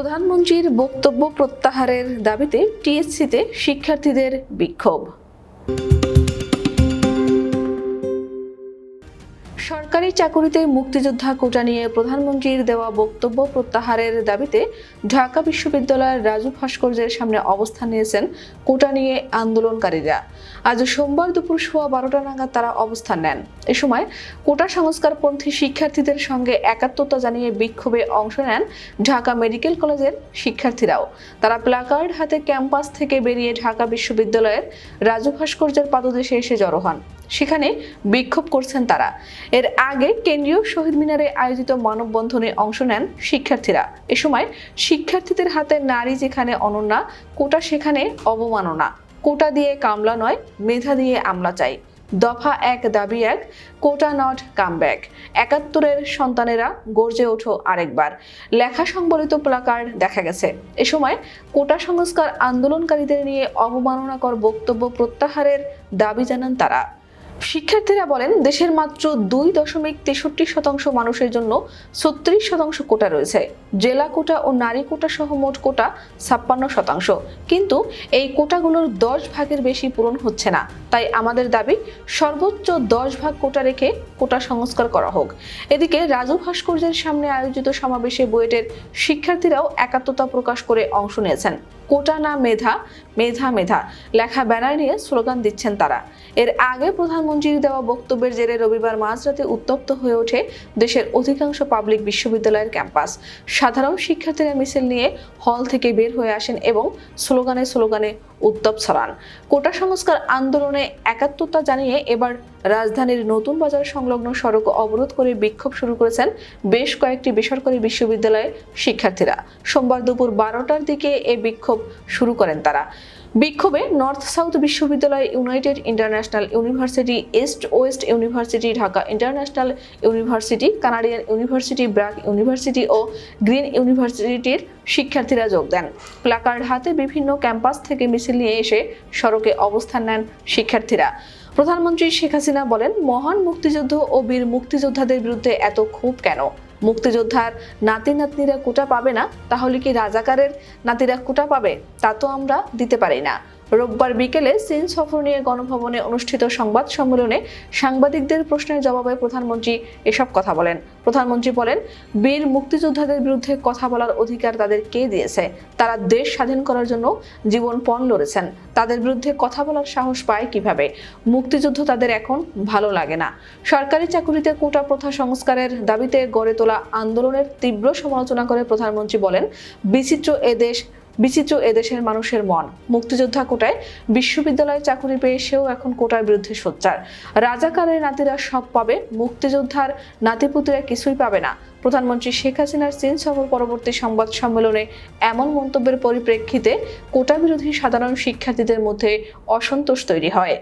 প্রধানমন্ত্রীর বক্তব্য প্রত্যাহারের দাবিতে টিএসসিতে শিক্ষার্থীদের বিক্ষোভ। সরকারি চাকুরিতে মুক্তিযোদ্ধা কোটা নিয়ে প্রধানমন্ত্রীর দেওয়া বক্তব্য প্রত্যাহারের দাবিতে ঢাকা বিশ্ববিদ্যালয়ের রাজু ভাস্কর্যের সামনে অবস্থান নিয়েছেন কোটা নিয়ে আন্দোলনকারীরা। আজ সোমবার দুপুর সোয়া বারোটা নাগাদ তারা অবস্থান নেন। এ সময় কোটা সংস্কারপন্থী শিক্ষার্থীদের সঙ্গে একাত্মতা জানিয়ে বিক্ষোভে অংশ নেন ঢাকা মেডিকেল কলেজের শিক্ষার্থীরাও। তারা প্ল্যাকার্ড হাতে ক্যাম্পাস থেকে বেরিয়ে ঢাকা বিশ্ববিদ্যালয়ের রাজু ভাস্কর্যের পাদদেশে এসে জড়ো হন। সেখানে বিক্ষোভ করছেন তারা। এর আগে কেন্দ্রীয় শহীদ মিনারে আয়োজিত মানববন্ধনে অংশ নেন শিক্ষার্থীরা। এ সময় শিক্ষার্থীদের হাতে নারী যেখানে অনন্যা, কোটা সেখানে অবমাননা। কোটা দিয়ে কামলা নয়, মেধা দিয়ে আমলা চাই। দফা এক দাবি এক, কোটা নট কামব্যাক। একাত্তরের সন্তানেরা গর্জে ওঠো আরেকবার। লেখা সংবলিত প্লাকার্ড দেখা গেছে। এ সময় কোটা সংস্কার আন্দোলনকারীদের নিয়ে অবমাননাকর বক্তব্য প্রত্যাহারের দাবি জানান তারা। শিক্ষার্থীরা বলেন, দেশের মাত্র দুই দশমিক তেষট্টি শতাংশ মানুষের জন্য ছত্রিশ শতাংশ কোটা রয়েছে। জেলা কোটা ও নারী কোটা সহ মোট কোটা ছাপ্পান্ন শতাংশ। কিন্তু এই কোটাগুলোর দশ ভাগের বেশি পূরণ হচ্ছে না। তাই আমাদের দাবি, সর্বোচ্চ দশ ভাগ কোটা রেখে কোটা সংস্কার করা হোক। এদিকে রাজু ভাস্কর্যের সামনে আয়োজিত সমাবেশে বুয়েটের শিক্ষার্থীরাও একাত্মতা প্রকাশ করে অংশ নিয়েছেন। কোটা না মেধা মেধা মেধা, লেখা ব্যানার নিয়ে স্লোগান দিচ্ছেন তারা। এর আগে প্রধানমন্ত্রীর দেওয়া বক্তব্যের জেরে রবিবার মাঝরাতে উত্তপ্ত হয়ে ওঠে দেশের অধিকাংশ পাবলিক বিশ্ববিদ্যালয়ের ক্যাম্পাস। সাধারণ শিক্ষার্থীরা মিছিল নিয়ে হল থেকে বের হয়ে আসেন এবং স্লোগানে স্লোগানে উত্তপ ছড়ান। কোটা সংস্কার আন্দোলনে একাত্মতা জানিয়ে এবার রাজধানীর নতুন বাজার সংলগ্ন সড়ক অবরোধ করে বিক্ষোভ শুরু করেছেন বেশ কয়েকটি বেসরকারি বিশ্ববিদ্যালয়ের শিক্ষার্থীরা। সোমবার দুপুর বারোটার দিকে এ বিক্ষোভ শুরু করেন তারা। বিক্ষোভে নর্থ সাউথ বিশ্ববিদ্যালয় United International University East West University Dhaka International University Canadian University BRAC University ও গ্রিন ইউনিভার্সিটির শিক্ষার্থীরা যোগ দেন। প্ল্যাকার্ড হাতে বিভিন্ন ক্যাম্পাস থেকে মিছিল নিয়ে এসে সড়কে অবস্থান নেন শিক্ষার্থীরা। প্রধানমন্ত্রী শেখ হাসিনা বলেন, মহান মুক্তিযুদ্ধ ও বীর মুক্তিযোদ্ধাদের বিরুদ্ধে এত ক্ষোভ কেন? মুক্তিযোদ্ধার নাতি নাতনিরা কোটা পাবে না, তাহলে কি রাজাকারের নাতিরা কোটা পাবে? তা তো আমরা দিতে পারি না। রোববার বিকেলে চীন সফর নিয়ে গণভবনে অনুষ্ঠিত সংবাদ সম্মেলনে সাংবাদিকদের প্রশ্নের জবাবে প্রধানমন্ত্রী এসব কথা বলেন। প্রধানমন্ত্রী বলেন, বীর মুক্তিযোদ্ধাদের বিরুদ্ধে কথা বলার অধিকার তাদের কে দিয়েছে? তারা দেশ স্বাধীন করার জন্য জীবন পণ লড়েছেন। তাদের বিরুদ্ধে কথা বলার সাহস পায় কীভাবে? মুক্তিযুদ্ধ তাদের এখন ভালো লাগে না। সরকারি চাকুরিতে কোটা প্রথা সংস্কারের দাবিতে গড়ে তোলা আন্দোলনের তীব্র সমালোচনা করে প্রধানমন্ত্রী বলেন, বিচিত্র এদেশ বিচিত্র এদেশের মানুষের মন। মুক্তিযোদ্ধা কোটায় বিশ্ববিদ্যালয়ে চাকরি পেয়ে সেও এখন কোটার বিরুদ্ধে সোচ্চার। রাজাকারের নাতিরা সব পাবে, মুক্তিযোদ্ধার নাতিপুতিরা কিছুই পাবে না। প্রধানমন্ত্রী শেখ হাসিনার চীন সফর পরবর্তী সংবাদ সম্মেলনে এমন মন্তব্যের পরিপ্রেক্ষিতে কোটা বিরোধী সাধারণ শিক্ষার্থীদের মধ্যে অসন্তোষ তৈরি হয়।